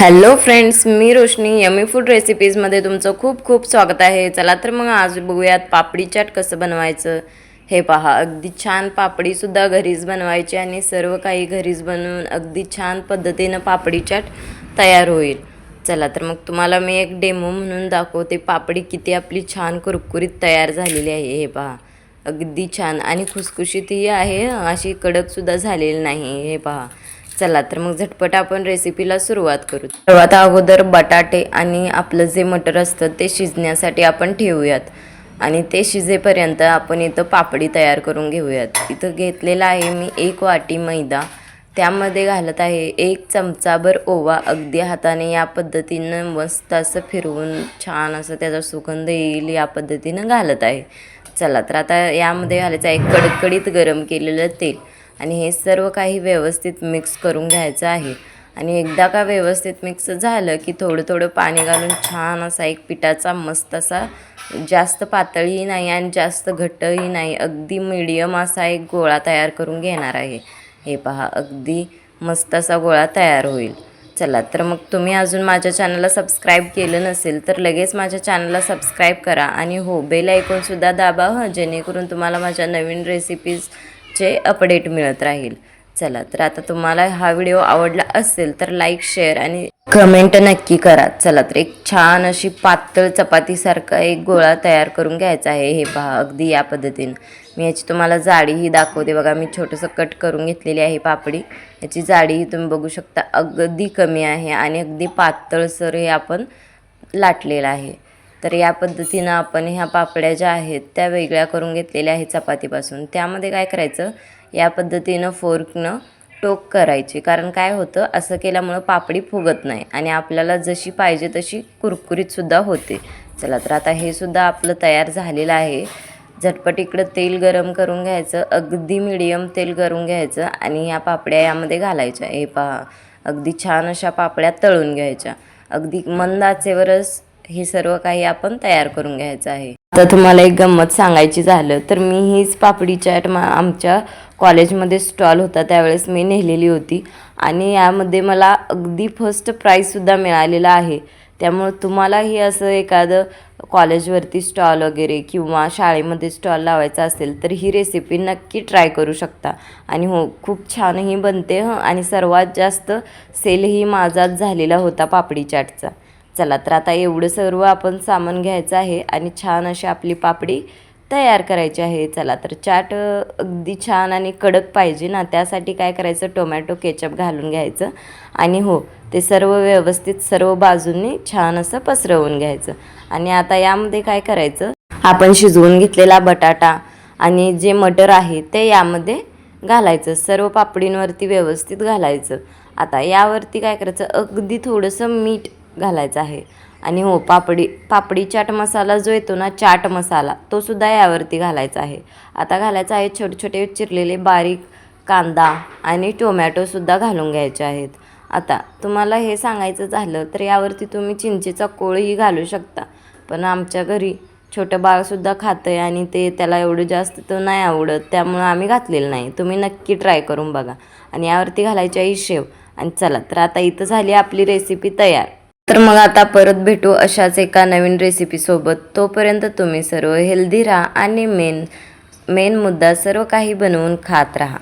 Hello friends मी Roshni. Yummy food रेसिपीजमध्ये तुमचं खूप खूप स्वागत आहे. चला तर मग आज बघूयात पापडी चाट कसं बनवायचं. हे पहा अगदी छान पापडीसुद्धा घरीच बनवायची आणि सर्व काही घरीच बनवून अगदी छान पद्धतीनं पापडी चाट तयार होईल. चला तर मग तुम्हाला मी एक डेमो म्हणून दाखवते. पापडी किती आपली छान कुरकुरीत तयार झालेली आहे. हे पहा अगदी छान आणि खुसखुशीतही आहे. अशी कडकसुद्धा झालेली नाही. हे पहा चला तर मग झटपट आपण रेसिपीला सुरुवात करू. सर्वात अगोदर बटाटे आणि आपलं जे मटर असतं ते शिजण्यासाठी आपण ठेवूयात. आणि ते शिजेपर्यंत आपण इथं पापडी तयार करून घेऊयात. इथं घेतलेला आहे मी एक वाटी मैदा. त्यामध्ये घालत आहे एक चमचाभर ओवा. अगदी हाताने या पद्धतीनं मस्त असं फिरवून छान असं त्याचा सुगंध येईल या पद्धतीनं घालत आहे. चला तर आता यामध्ये घालायचं आहे कडकडीत गरम केलेलं तेल. आणि हे सर्व काही व्यवस्थित मिक्स करून घ्यायचं आहे. आणि एकदा का व्यवस्थित मिक्स झालं की थोडं थोडं पाणी घालून छान असा एक पिठाचा मस्त असा जास्त पातळही नाही आणि जास्त घट्टही नाही अगदी मिडियम असा एक गोळा तयार करून घेणार आहे. हे पहा अगदी मस्त असा गोळा तयार होईल. चला तर मग तुम्ही अजून माझ्या चॅनलला सबस्क्राईब केलं नसेल तर लगेच माझ्या चॅनलला सबस्क्राईब करा आणि हो बेल ऐकूनसुद्धा दाबा हं जेणेकरून तुम्हाला माझ्या नवीन रेसिपीज चे अपडेट मिळत राहील. चला तर आता तुम्हाला हा व्हिडिओ आवडला असेल तर लाईक शेअर आणि कमेंट नक्की करा. चला तर एक छान अशी पातळ चपातीसारखा एक गोळा तयार करून घ्यायचा आहे. हे पहा अगदी या पद्धतीनं. मी याची तुम्हाला जाडीही दाखवते. बघा मी छोटंसं कट करून घेतलेली आहे पापडी. याची जाडीही तुम्ही बघू शकता. अगदी कमी आहे आणि अगदी पातळसर हे आपण लाटलेलं आहे. तर या पद्धतीनं आपण ह्या पापड्या ज्या आहेत त्या वेगळ्या करून घेतलेल्या आहेत चपातीपासून. त्यामध्ये काय करायचं या पद्धतीनं फोर्कनं टोक करायची. कारण काय होतं असं केल्यामुळं पापडी फुगत नाही आणि आपल्याला जशी पाहिजे तशी कुरकुरीतसुद्धा होते. चला तर आता हे सुद्धा आपलं तयार झालेलं आहे. झटपट इकडं तेल गरम करून घ्यायचं अगदी मिडियम तेल करून घ्यायचं आणि ह्या पापड्या यामध्ये घालायच्या. हे पहा अगदी छान अशा पापड्या तळून घ्यायच्या. अगदी मंद आचेवरच हे सर्व काही आपण तयार करून घ्यायचं आहे. आता तुम्हाला एक गंमत सांगायची झालं तर मी हीच पापडी चाट मा आमच्या कॉलेजमध्ये स्टॉल होता त्यावेळेस मी नेलेली होती. आणि यामध्ये मला अगदी फर्स्ट प्राईजसुद्धा मिळालेला आहे. त्यामुळं तुम्हालाही असं एखादं कॉलेजवरती स्टॉल वगैरे किंवा शाळेमध्ये स्टॉल लावायचा असेल तर ही रेसिपी नक्की ट्राय करू शकता. आणि हो खूप छानही बनते हं आणि सर्वात जास्त सेलही माझाच झालेला होता पापडी चाटचा. चला तर आता एवढं सर्व आपण सामान घ्यायचं आहे आणि छान अशी आपली पापडी तयार करायची आहे. चला तर चाट अगदी छान आणि कडक पाहिजे ना त्यासाठी काय करायचं? टोमॅटो केचप घालून घ्यायचं आणि हो ते सर्व व्यवस्थित सर्व बाजूंनी छान असं पसरवून घ्यायचं. आणि आता यामध्ये काय करायचं? आपण शिजवून घेतलेला बटाटा आणि जे मटर आहे ते यामध्ये घालायचं. सर्व पापडींवरती व्यवस्थित घालायचं. आता यावरती काय करायचं? अगदी थोडंसं मीठ घालायचा आहे. आणि हो पापडी पापडी चाट मसाला जो येतो ना चाट मसाला तो सुद्धा यावरती घालायचा आहे. आता घालायचा आहे छोटे छोटे चिरलेले बारीक कांदा आणि टोमॅटोसुद्धा घालून घ्यायचे आहेत. आता तुम्हाला हे सांगायचं झालं तर यावरती तुम्ही चिंचेचा कोळही घालू शकता. पण आमच्या घरी छोटं बाळसुद्धा खातं आहे आणि ते त्याला एवढं जास्त तर नाही आवडत त्यामुळं आम्ही घातलेलं नाही. तुम्ही नक्की ट्राय करून बघा. आणि यावरती घालायची आहे शेव. आणि चला तर आता इथं झाली आपली रेसिपी तयार. तर मग आता परत भेटू अशाच एका नवीन रेसिपीसोबत तोपर्यंत तुम्ही सर्व हेल्दी राहा आणि मेन मेन मुद्दा सर्व काही बनवून खात राहा.